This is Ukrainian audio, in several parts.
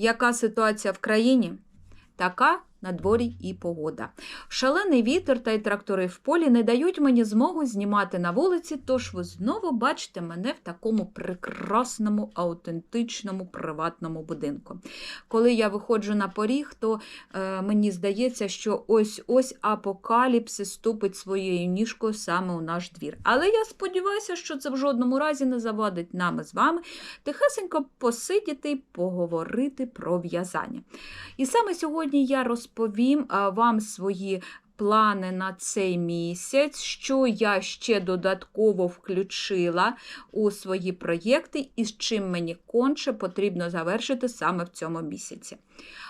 Яка ситуація в країні? Така на дворі і погода. Шалений вітер та й трактори в полі не дають мені змогу знімати на вулиці, тож ви знову бачите мене в такому прекрасному, аутентичному приватному будинку. Коли я виходжу на поріг, то е, мені здається, що ось ось апокаліпсис ступить своєю ніжкою саме у наш двір. Але я сподіваюся, що це в жодному разі не завадить нами з вами тихесенько посидіти і поговорити про в'язання. І саме сьогодні я розповім вам свої плани на цей місяць, що я ще додатково включила у свої проєкти і з чим мені конче потрібно завершити саме в цьому місяці.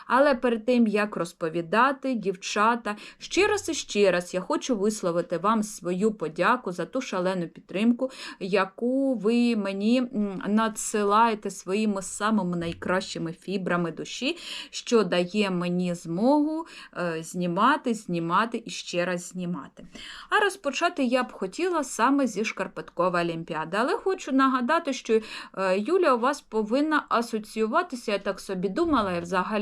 Але перед тим, як розповідати, дівчата, ще раз і ще раз я хочу висловити вам свою подяку за ту шалену підтримку, яку ви мені надсилаєте своїми самими найкращими фібрами душі, що дає мені змогу е, знімати, знімати і ще раз знімати. А розпочати я б хотіла саме зі Шкарпеткової Олімпіади. Але хочу нагадати, що е, Юля у вас повинна асоціюватися, я так собі думала, я взагалі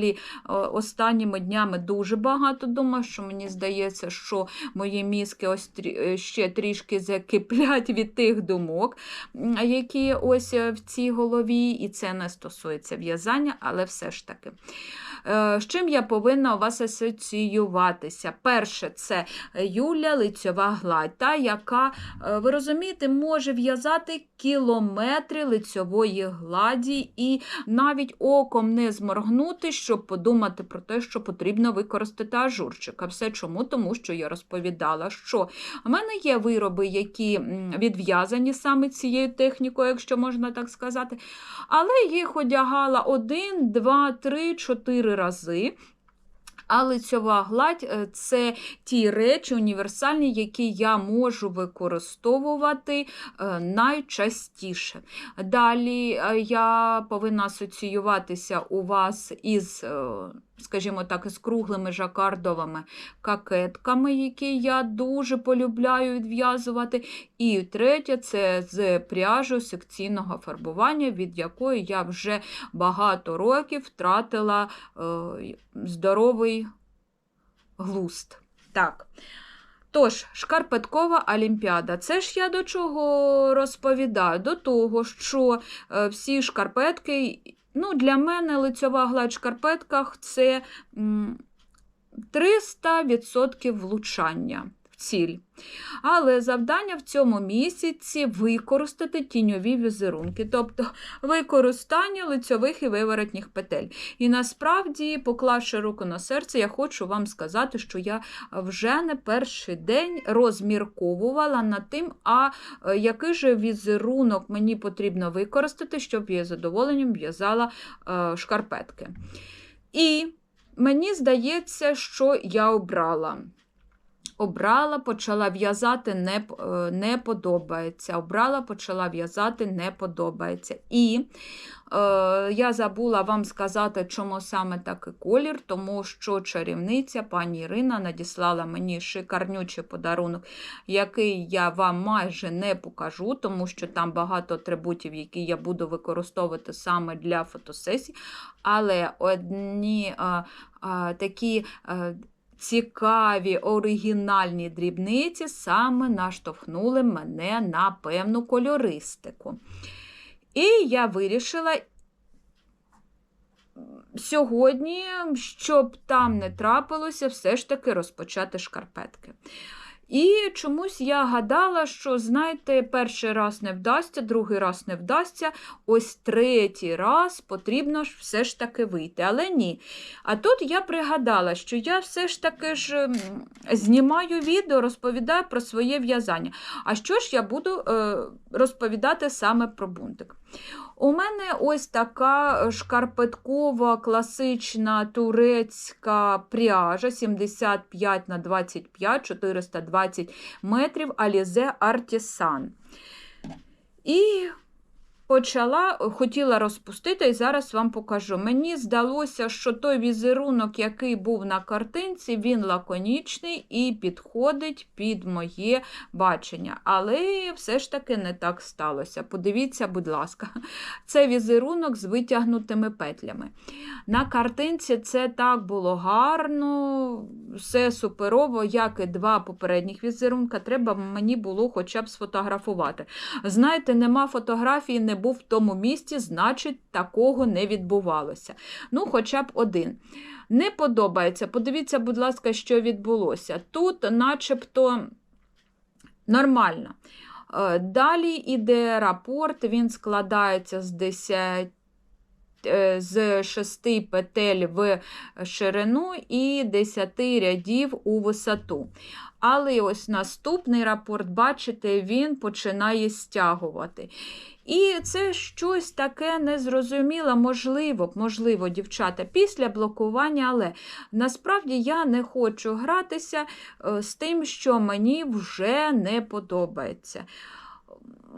останніми днями дуже багато думаю, що мені здається, що мої мізки ось трі... ще трішки закиплять від тих думок, які ось е, в цій голові, і це не стосується в'язання, але все ж таки. Е, з чим я повинна у вас асоціюватися? Перше, це Юля лицьова гладь, та, яка, ви розумієте, може в'язати кілометри лицьової гладі і навіть оком не зморгнути, щоб подумати про те, що потрібно використати ажурчик. А все чому? Тому що я розповідала, що в мене є вироби, які відв'язані саме цією технікою, якщо можна так сказати. Але їх одягала один, два, три, чотири рази. А лицьова гладь е, це ті речі універсальні, які я можу використовувати е, найчастіше. Далі е, я повинна асоціюватися у вас із скажімо так, із круглими жакардовими какетками, які я дуже полюбляю відв'язувати. І третє це з пряжу секційного фарбування, від якої я вже багато років втратила е, здоровий глуст. Так. Тож, шкарпеткова олімпіада. Це ж я до чого розповідаю? До того, що е, всі шкарпетки Ну, Для мене лицьова гладь в шкарпетках це 300% влучання ціль. Але завдання в цьому місяці використати тіньові візерунки, тобто використання лицьових і виворотніх петель. І насправді, поклавши руку на серце, я хочу вам сказати, що я вже не перший день розмірковувала над тим, а е, який же візерунок мені потрібно використати, щоб я задоволенням в'язала е, шкарпетки. І мені здається, що я обрала. Обрала, почала в'язати, не е, не подобається. Обрала, почала в'язати, не подобається. І е, я забула вам сказати, чому саме такий колір, тому що чарівниця пані Ірина надіслала мені шикарнючий подарунок, який я вам майже не покажу, тому що там багато атрибутів, які я буду використовувати саме для фотосесій. Але одні а, а, такі. А, цікаві оригінальні дрібниці саме наштовхнули мене на певну кольористику. І я вирішила сьогодні, щоб там не трапилося, все ж таки розпочати шкарпетки. І чомусь я гадала, що, знаєте, перший раз не вдасться, другий раз не вдасться, ось третій раз потрібно ж все ж таки вийти. Але ні. А тут я пригадала, що я все ж таки ж знімаю відео, розповідаю про своє в'язання. А що ж я буду е, розповідати саме про бунтик? У мене ось така шкарпеткова класична турецька пряжа 75 на 25 420 метрів Alize Artisan. І почала, хотіла розпустити, і зараз вам покажу. Мені здалося, що той візерунок, який був на картинці, він лаконічний і підходить під моє бачення. Але все ж таки не так сталося. Подивіться, будь ласка, це візерунок з витягнутими петлями. На картинці це так було гарно, все суперово, як і два попередніх візерунка. Треба мені було хоча б сфотографувати. Знаєте, нема фотографії, не був в тому місці, значить, такого не відбувалося. Ну, хоча б один. Не подобається. Подивіться, будь ласка, що відбулося. Тут, начебто, нормально. Е, Далі йде рапорт, він складається з 10. Е, З 6 петель в ширину і 10 рядів у висоту. Але ось наступний рапорт, бачите, він починає стягувати. І це щось таке незрозуміле, можливо, можливо, дівчата, після блокування, але насправді я не хочу гратися е, з тим, що мені вже не подобається.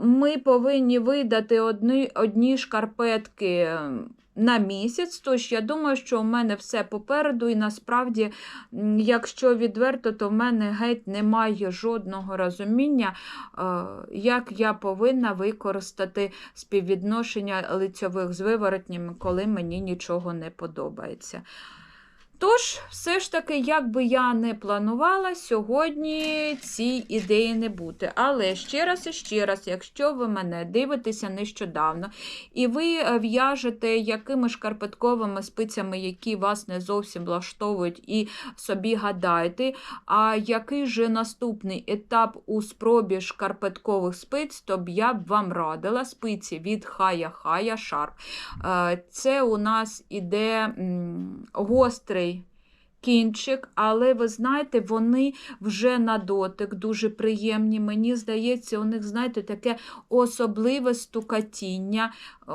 Ми повинні видати одні, одні шкарпетки на місяць, тож я думаю, що у мене все попереду, і насправді, якщо відверто, то в мене геть немає жодного розуміння, е, як я повинна використати співвідношення лицьових з виворотнями, коли мені нічого не подобається. Тож, все ж таки, як би я не планувала, сьогодні цій ідеї не буде. Але ще раз і ще раз, якщо ви мене дивитеся нещодавно, і ви е, в'яжете якими шкарпетковими спицями, які вас не зовсім влаштовують, і собі гадаєте, а який же наступний етап у спробі шкарпеткових спиць, то б я б вам радила спиці від Хая Хая Sharp. Е, Це у нас іде гострий кінчик, але ви знаєте, вони вже на дотик дуже приємні. Мені здається, у них, знаєте, таке особливе стукатіння. е,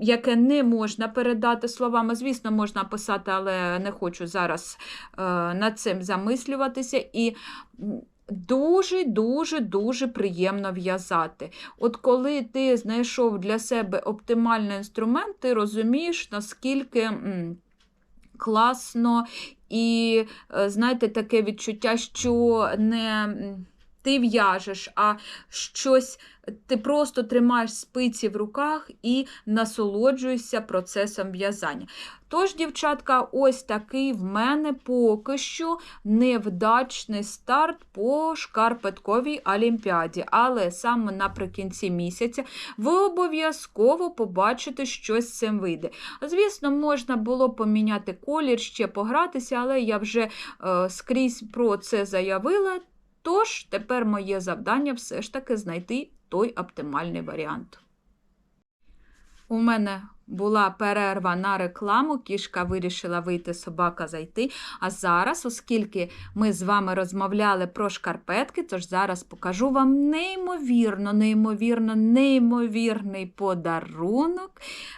Яке не можна передати словами, звісно, можна писати, але не хочу зараз е, над цим замислюватися. І дуже-дуже дуже приємно в'язати. От коли ти знайшов для себе оптимальний інструмент, ти розумієш, наскільки. Класно. І, е, знаєте, таке відчуття, що не ти в'яжеш, а щось ти просто тримаєш спиці в руках і насолоджуєшся процесом в'язання. Тож, дівчатка, ось такий в мене поки що невдачний старт по шкарпетковій олімпіаді. Але саме наприкінці місяця ви обов'язково побачите, що з цим вийде. Звісно, можна було поміняти колір, ще погратися, але я вже е, скрізь про це заявила. Тож тепер моє завдання все ж таки знайти той оптимальний варіант. У мене була перерва на рекламу, кішка вирішила вийти, собака зайти. А зараз, оскільки ми з вами розмовляли про шкарпетки, тож зараз покажу вам неймовірно, неймовірно, неймовірний подарунок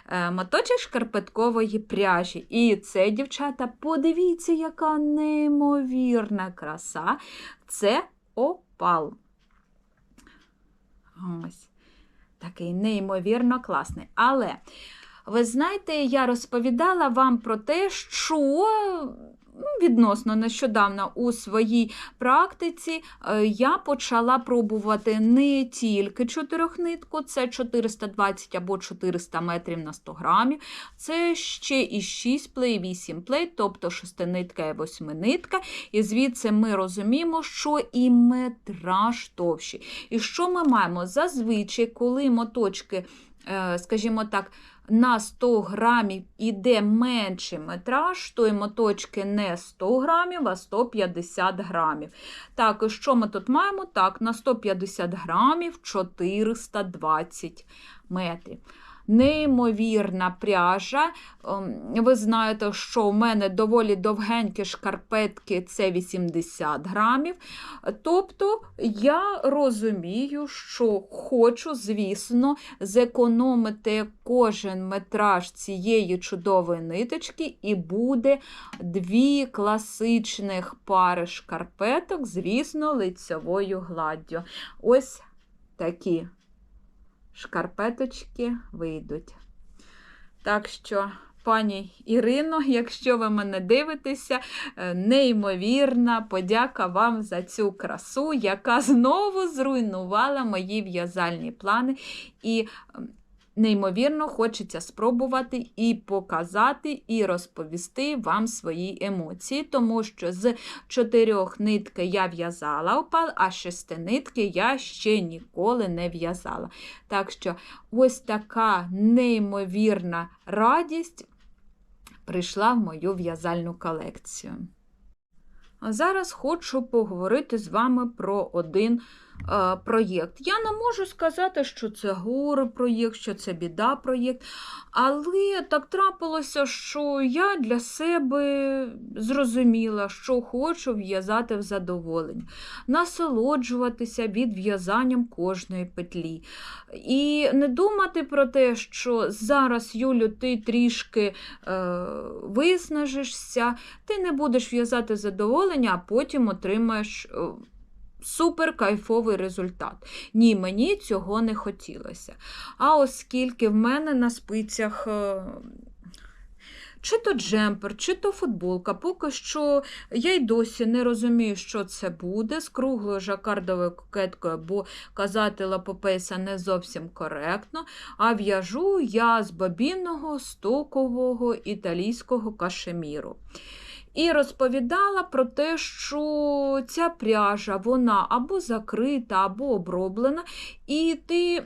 е, моточок шкарпеткової пряжі. І це, дівчата, подивіться, яка неймовірна краса. Це опал. Ось. Такий неймовірно класний. Але, ви знаєте, я розповідала вам про те, що ну, відносно нещодавно у своїй практиці е, я почала пробувати не тільки чотирьохнитку, це 420 або 400 метрів на 100 грамів, це ще і 6 плей, 8 плей, тобто шестинитка і восьминитка. І звідси ми розуміємо, що і метраж товщий. І що ми маємо? Зазвичай, коли моточки, е, скажімо так, на 100 грамів іде менший метраж, то моточки не 100 грамів, а 150 грамів. Так, і що ми тут маємо? Так, на 150 грамів 420 метрів. Неймовірна пряжа. Ем, Ви знаєте, що у мене доволі довгенькі шкарпетки це 80 грамів. Тобто я розумію, що хочу, звісно, зекономити кожен метраж цієї чудової ниточки, і буде дві класичних пари шкарпеток, звісно, лицьовою гладдю. Ось такі шкарпеточки вийдуть. Так що, пані Ірино, якщо ви мене дивитеся, е, неймовірна подяка вам за цю красу, яка знову зруйнувала мої в'язальні плани. І неймовірно хочеться спробувати і показати, і розповісти вам свої емоції, тому що з чотирьох нитки я в'язала опал, а шести нитки я ще ніколи не в'язала. Так що ось така неймовірна радість прийшла в мою в'язальну колекцію. А зараз хочу поговорити з вами про один проєкт. Я не можу сказати, що це горе проєкт, що це біда проєкт, але так трапилося, що я для себе зрозуміла, що хочу в'язати в задоволення, насолоджуватися від в'язанням кожної петлі. І не думати про те, що зараз, Юлю, ти трішки е, виснажишся, ти не будеш в'язати задоволення, а потім отримаєш. Супер кайфовий результат. Ні, мені цього не хотілося. А оскільки в мене на спицях е, чи то джемпер, чи то футболка, поки що я й досі не розумію, що це буде з круглою жакардовою кокеткою, бо казати лапопеса не зовсім коректно. А в'яжу я з бобінного стокового італійського кашеміру. І розповідала про те, що ця пряжа вона або закрита, або оброблена, і ти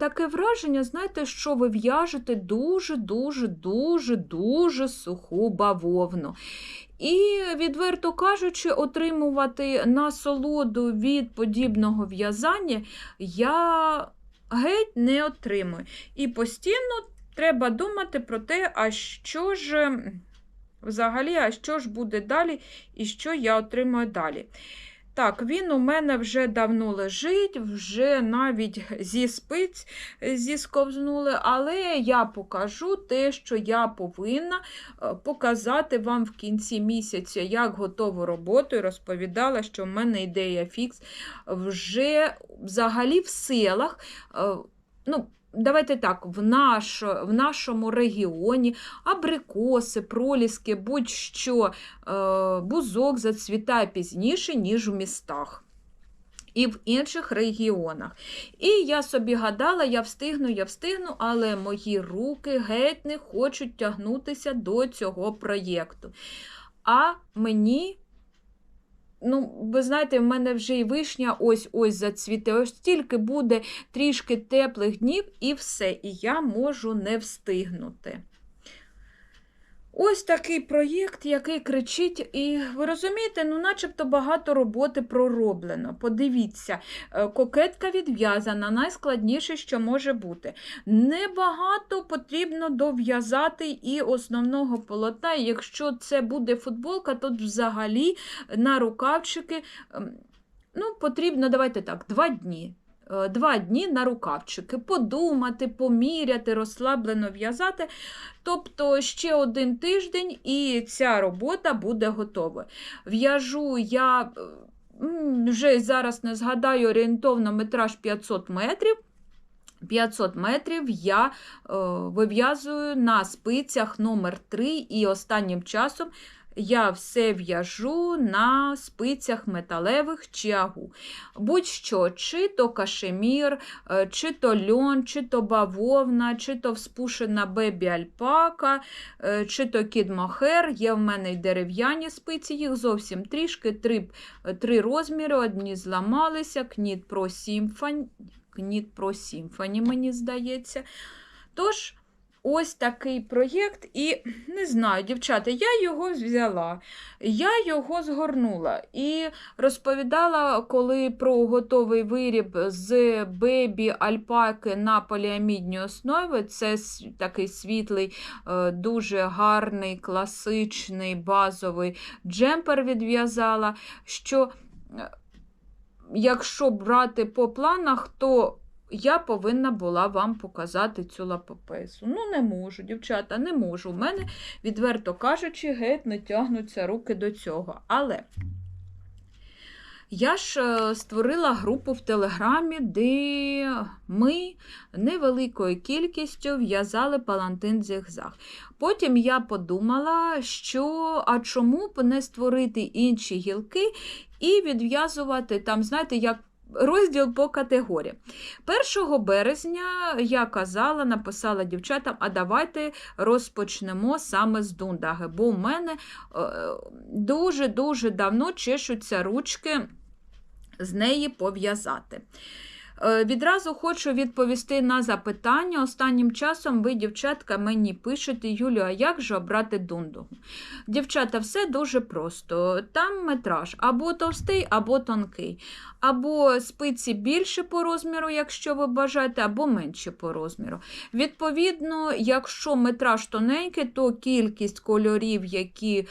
таке враження, знаєте, що ви в'яжете дуже-дуже, дуже, дуже суху бавовну. І, відверто кажучи, отримувати насолоду від подібного в'язання я геть не отримую. І постійно треба думати про те, а що ж. Взагалі, а що ж буде далі і що я отримаю далі? Так, він у мене вже давно лежить, вже навіть зі спиць зісковзнули, але я покажу те, що я повинна е, показати вам в кінці місяця, як готову роботу, і розповідала, що в мене ідея фікс вже взагалі в селах. е, ну, Давайте так, в, наш, в нашому регіоні абрикоси, проліски, будь-що е, бузок зацвітає пізніше, ніж у містах. І в інших регіонах. І я собі гадала, я встигну, я встигну, але мої руки геть не хочуть тягнутися до цього проєкту. А мені Ну, ви знаєте, в мене вже і вишня ось-ось зацвіте. Ось тільки буде трішки теплих днів і все, і я можу не встигнути. Ось такий проєкт, який кричить, і ви розумієте, ну начебто багато роботи пророблено. Подивіться, е, кокетка відв'язана, найскладніше, що може бути. Небагато потрібно дов'язати і основного полотна. Якщо це буде футболка, то взагалі на рукавчики ем, ну, потрібно, давайте так, два дні. Е, Два дні на рукавчики, подумати, поміряти, розслаблено в'язати. Тобто ще один тиждень і ця робота буде готова. В'яжу я вже зараз не згадаю орієнтовно метраж 500 метрів. 500 метрів я е, вив'язую на спицях номер 3 і останнім часом я все в'яжу на спицях металевих чи. Будь-що, чи то кашемір, е, чи то льон, чи то бавовна, чи то вспушена бебі альпака, е, чи то кідмохер. Є в мене й дерев'яні спиці, їх зовсім трішки, три, три розміри, одні зламалися, кніт про сімфані, кніт про сімфані, мені здається. Тож, Ось такий проєкт, і не знаю, дівчата, я його взяла, я його згорнула і розповідала, коли про готовий виріб з бебі альпаки на поліамідній основі. Це такий світлий, е, дуже гарний, класичний базовий джемпер відв'язала. що е, Якщо брати по планах, то я повинна була вам показати цю лапопесу. Ну, не можу, дівчата, не можу. У мене, відверто кажучи, геть не тягнуться руки до цього. Але Я ж е, створила групу в Телеграмі, де ми невеликою кількістю в'язали палантин зігзаг. Потім я подумала, що а чому б не створити інші гілки і відв'язувати там, знаєте, як. Розділ по категорії. 1 березня я казала, написала дівчатам, а давайте розпочнемо саме з дундаги, бо у мене дуже-дуже давно чешуться ручки з неї пов'язати. Е, Відразу хочу відповісти на запитання. Останнім часом ви, дівчатка, мені пишете, Юлю, а як же обрати дундугу? Дівчата, все дуже просто. Там метраж або товстий, або тонкий. Або спиці більше по розміру, якщо ви бажаєте, або менше по розміру. Відповідно, якщо метраж тоненький, то кількість кольорів, які е,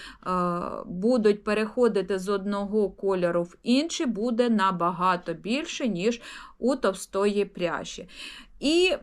будуть переходити з одного кольору в інший, буде набагато більше, ніж у товстої пряжі. І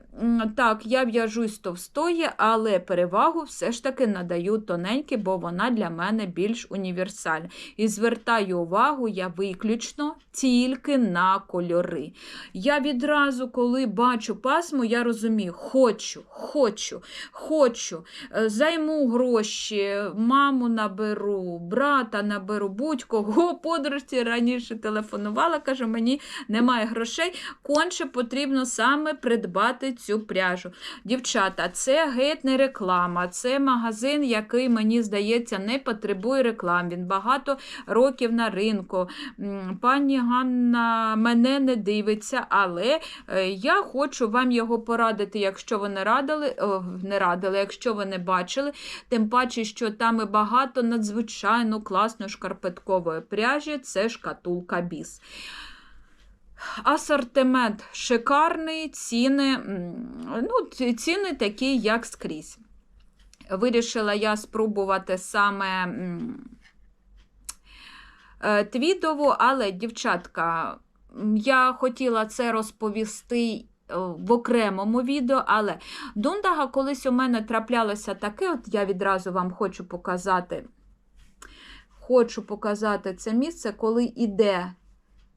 так, я в'яжусь товстої, але перевагу все ж таки надаю тоненькі, бо вона для мене більш універсальна. І звертаю увагу я виключно тільки на кольори. Я відразу, коли бачу пасму, я розумію, хочу, хочу, хочу, е, займу гроші, маму наберу, брата наберу, будь-кого подружці раніше телефонувала, каже, мені немає грошей, конче потрібно саме придбати придбати цю пряжу. Дівчата, це геть не реклама, це магазин, який, мені здається, не потребує реклам. Він багато років на ринку. Пані Ганна мене не дивиться, але е, я хочу вам його порадити, якщо ви не радили, не радили, якщо ви не бачили, тим паче, що там і багато надзвичайно класної шкарпеткової пряжі це шкатулка біс. Асортимент шикарний, ціни, ну, ціни такі, як скрізь. Вирішила я спробувати саме е, твідову, але, дівчатка, я хотіла це розповісти е, в окремому відео, але Дундага колись у мене траплялося таке, от я відразу вам хочу показати. Хочу показати це місце, коли іде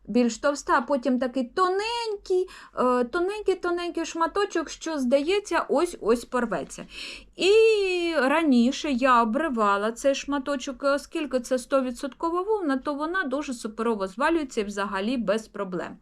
більш товста, а потім такий тоненький, е, тоненький тоненький шматочок, що, здається, ось-ось порветься. І раніше я обривала цей шматочок, оскільки це 100% вовна, то вона дуже суперово звалюється і взагалі без проблем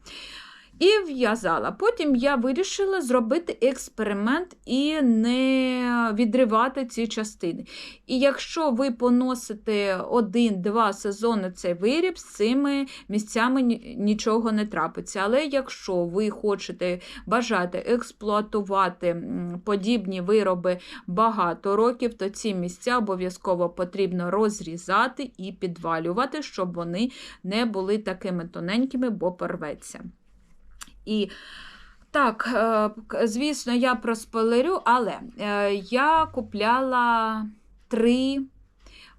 і в'язала. Потім я вирішила зробити експеримент і не відривати ці частини. І якщо ви поносите один-два сезони цей виріб, з цими місцями нічого не трапиться. Але якщо ви хочете бажати експлуатувати подібні вироби багато років, то ці місця обов'язково потрібно розрізати і підвалювати, щоб вони не були такими тоненькими, бо порветься. І так, е, звісно, я проспойлерю, але е, я купляла три.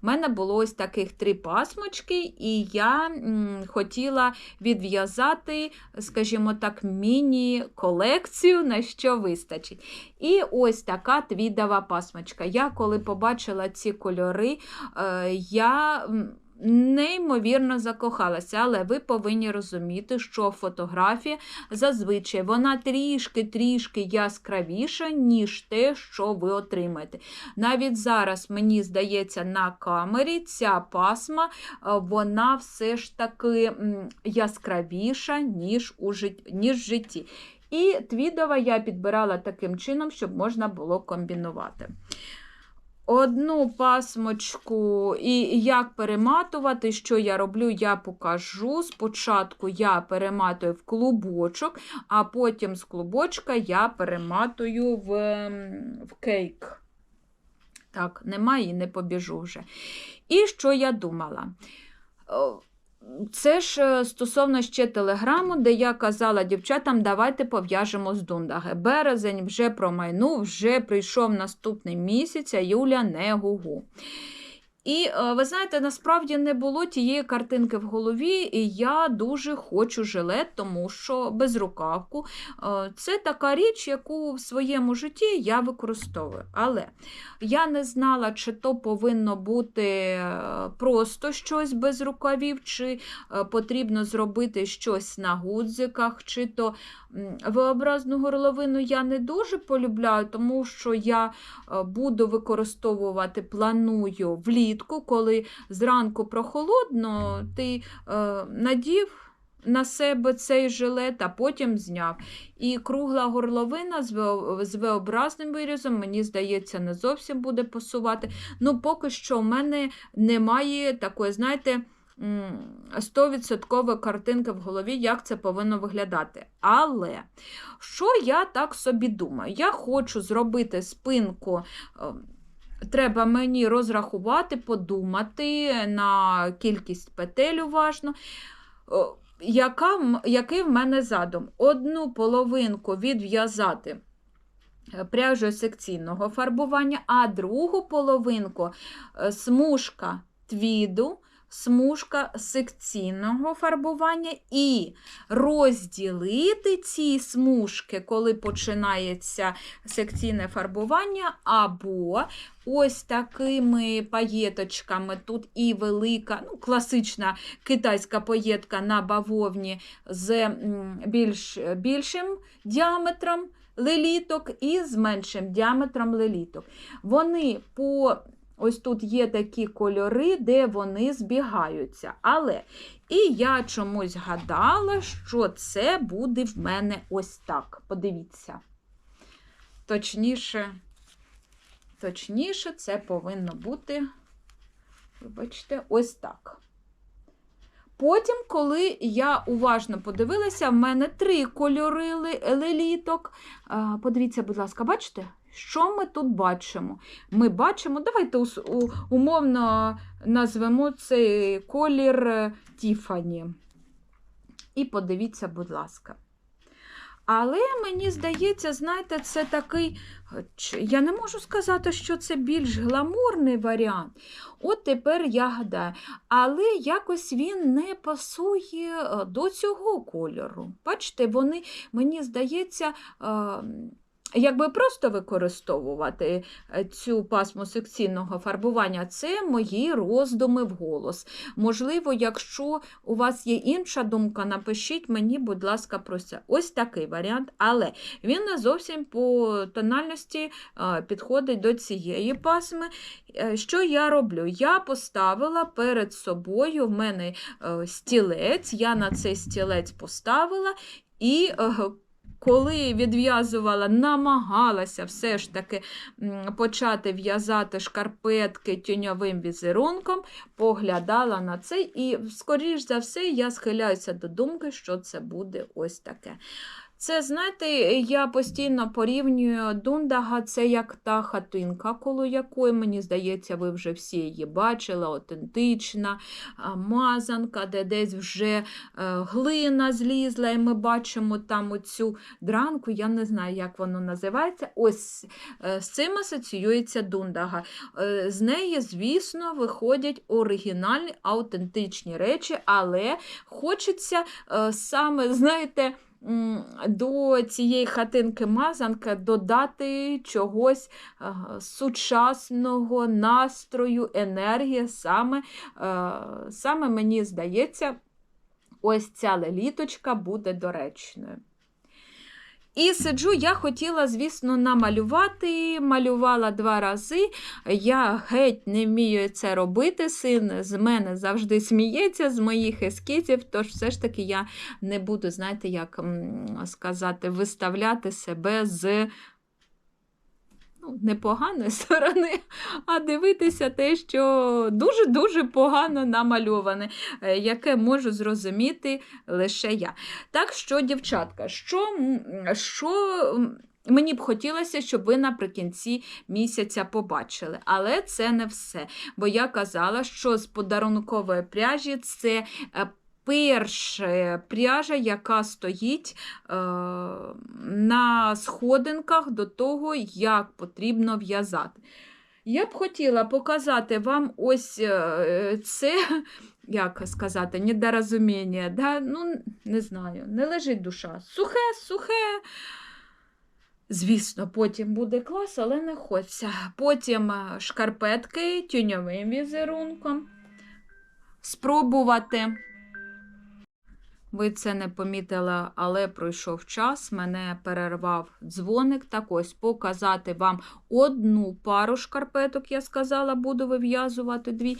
У мене було ось таких три пасмочки, і я хотіла відв'язати, скажімо так, міні-колекцію, на що вистачить. І ось така твідова пасмочка. Я коли побачила ці кольори, е, я неймовірно закохалася, але ви повинні розуміти, що фотографія зазвичай вона трішки-трішки яскравіша, ніж те, що ви отримаєте. Навіть зараз, мені здається, на камері ця пасма, е, вона все ж таки яскравіша, ніж у житті, ніж в житті. І твідова я підбирала таким чином, щоб можна було комбінувати. Одну пасмочку і як перематувати, що я роблю, я покажу. Спочатку я перематую в клубочок, а потім з клубочка я перематую в, в кейк. Так, немає і не побіжу вже. І що я думала? Це ж е, стосовно ще телеграму, де я казала дівчатам, давайте пов'яжемо з Дундаги. Березень вже промайнув, вже прийшов наступний місяць, а Юля не гугу. І е, ви знаєте, насправді не було тієї картинки в голові, і я дуже хочу жилет, тому що безрукавку е, це така річ, яку в своєму житті я використовую. Але я не знала, чи то повинно бути е, просто щось без рукавів, чи потрібно зробити щось на гудзиках, чи то V-образну горловину я не дуже полюбляю, тому що я буду використовувати, планую влітку, коли зранку прохолодно, ти е, надів на себе цей жилет, а потім зняв. І кругла горловина з V-образним вирізом, мені здається, не зовсім буде пасувати. Ну, поки що в мене немає такої, знаєте, м, 100% картинки в голові, як це повинно виглядати. Але що я так собі думаю? Я хочу зробити спинку. Треба мені розрахувати, подумати на кількість петель уважно. Яка, який в мене задум? Одну половинку відв'язати е, пряжею секційного фарбування, а другу половинку е, смужка твіду, смужка секційного фарбування і розділити ці смужки, коли починається секційне фарбування, або ось такими паєточками. Тут і велика, ну, класична китайська паєтка на бавовні з більш, більшим діаметром леліток і з меншим діаметром леліток. Вони по Ось тут є такі кольори, де вони збігаються. Але і я чомусь гадала, що це буде в мене ось так. Подивіться. Точніше, точніше, це повинно бути, вибачте, ось так. Потім, коли я уважно подивилася, в мене три кольори леліток. Подивіться, будь ласка, бачите? Що ми тут бачимо? Ми бачимо, давайте умовно назвемо цей колір е, Тіфані. І подивіться, будь ласка. Але мені здається, знаєте, це такий, я не можу сказати, що це більш гламурний варіант. От тепер я гадаю, але якось він не пасує е, до цього кольору. Бачите, вони, мені здається, е, Якби просто використовувати е, цю пасму секційного фарбування, це мої роздуми вголос. Можливо, якщо у вас є інша думка, напишіть мені, будь ласка, про це. Ось такий варіант, але він не зовсім по тональності е, підходить до цієї пасми. Е, Що я роблю? Я поставила перед собою в мене стілець, я на цей стілець поставила і. Коли відв'язувала, намагалася все ж таки почати в'язати шкарпетки тюньовим візерунком, поглядала на це, і, скоріш за все, я схиляюся до думки, що це буде ось таке. Це, знаєте, я постійно порівнюю Дундага, це як та хатинка, коло якої, мені здається, ви вже всі її бачили, аутентична мазанка, де десь вже е, глина злізла, і ми бачимо там оцю дранку, я не знаю, як воно називається. Ось е, з цим асоціюється Дундага. Е, З неї, звісно, виходять оригінальні, аутентичні речі, але хочеться саме, знаєте, до цієї хатинки мазанка додати чогось е, сучасного настрою, енергії. Саме, е, саме мені здається, ось ця леліточка буде доречною. І сиджу, я хотіла, звісно, намалювати, малювала два рази. Я геть не вмію це робити. Син з мене завжди сміється з моїх ескізів, тож все ж таки я не буду, знаєте, як сказати, виставляти себе з ну, непоганої сторони, а дивитися те, що дуже-дуже погано намальоване, е, яке можу зрозуміти лише я. Так що, дівчатка, що, що мені б хотілося, щоб ви наприкінці місяця побачили, але це не все. Бо я казала, що з подарункової пряжі це. Перша пряжа, яка стоїть е, на сходинках до того, як потрібно в'язати. Я б хотіла показати вам ось е, це, як сказати, недорозуміння. Да? Ну, не знаю, не лежить душа. Сухе, сухе. Звісно, потім буде клас, але не хочеться. Потім е, шкарпетки тюньовим візерунком. Спробувати. Ви це не помітили, але пройшов час, мене перервав дзвоник. Так ось показати вам одну пару шкарпеток, я сказала, буду вив'язувати дві.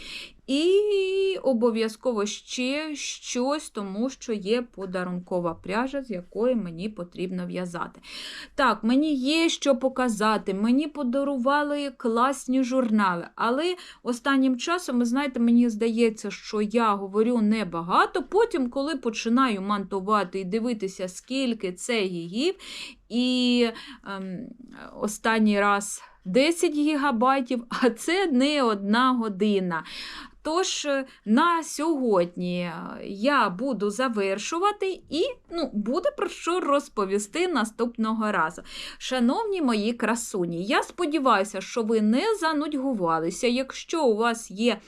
І обов'язково ще щось, тому що є подарункова пряжа, з якої мені потрібно в'язати. Так, мені є що показати, мені подарували класні журнали, але останнім часом, ви знаєте, мені здається, що я говорю небагато. Потім, коли починаю монтувати і дивитися, скільки це гігів, і ем, останній раз 10 гігабайтів, а це не одна година. Тож е, на сьогодні е, я буду завершувати і ну, буде про що розповісти наступного разу. Шановні мої красуні, я сподіваюся, що ви не занудьгувалися. Якщо у вас є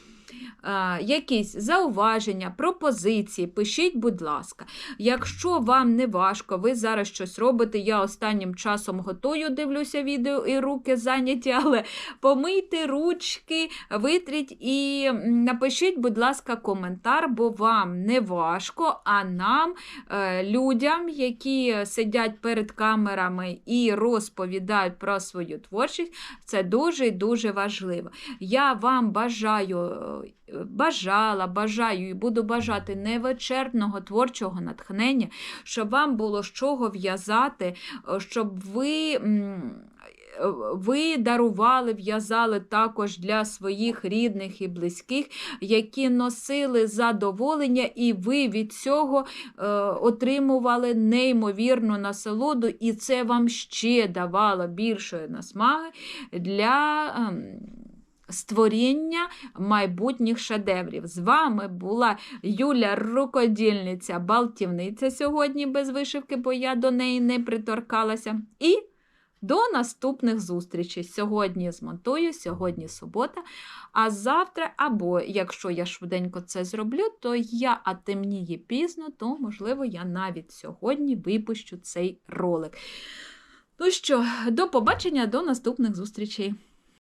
якісь зауваження, пропозиції, пишіть, будь ласка. Якщо вам не важко, ви зараз щось робите, я останнім часом готую, дивлюся відео і руки зайняті, але помийте ручки, витріть і напишіть, будь ласка, коментар, бо вам не важко, а нам, е, людям, які сидять перед камерами і розповідають про свою творчість, це дуже і дуже важливо. Я вам бажаю, е, бажала, бажаю і буду бажати невичерпного творчого натхнення, щоб вам було з чого в'язати, е, щоб ви. е, Ви дарували, в'язали також для своїх рідних і близьких, які носили задоволення, і ви від цього е, отримували неймовірну насолоду, і це вам ще давало більшої насмаги для. ем, Створіння майбутніх шедеврів. З вами була Юля Рукодільниця, Балтівниця сьогодні без вишивки, бо я до неї не приторкалася. І до наступних зустрічей. Сьогодні змонтую, сьогодні субота. А завтра, або якщо я швиденько це зроблю, то я, а темніє пізно, то, можливо, я навіть сьогодні випущу цей ролик. Ну що, до побачення, до наступних зустрічей.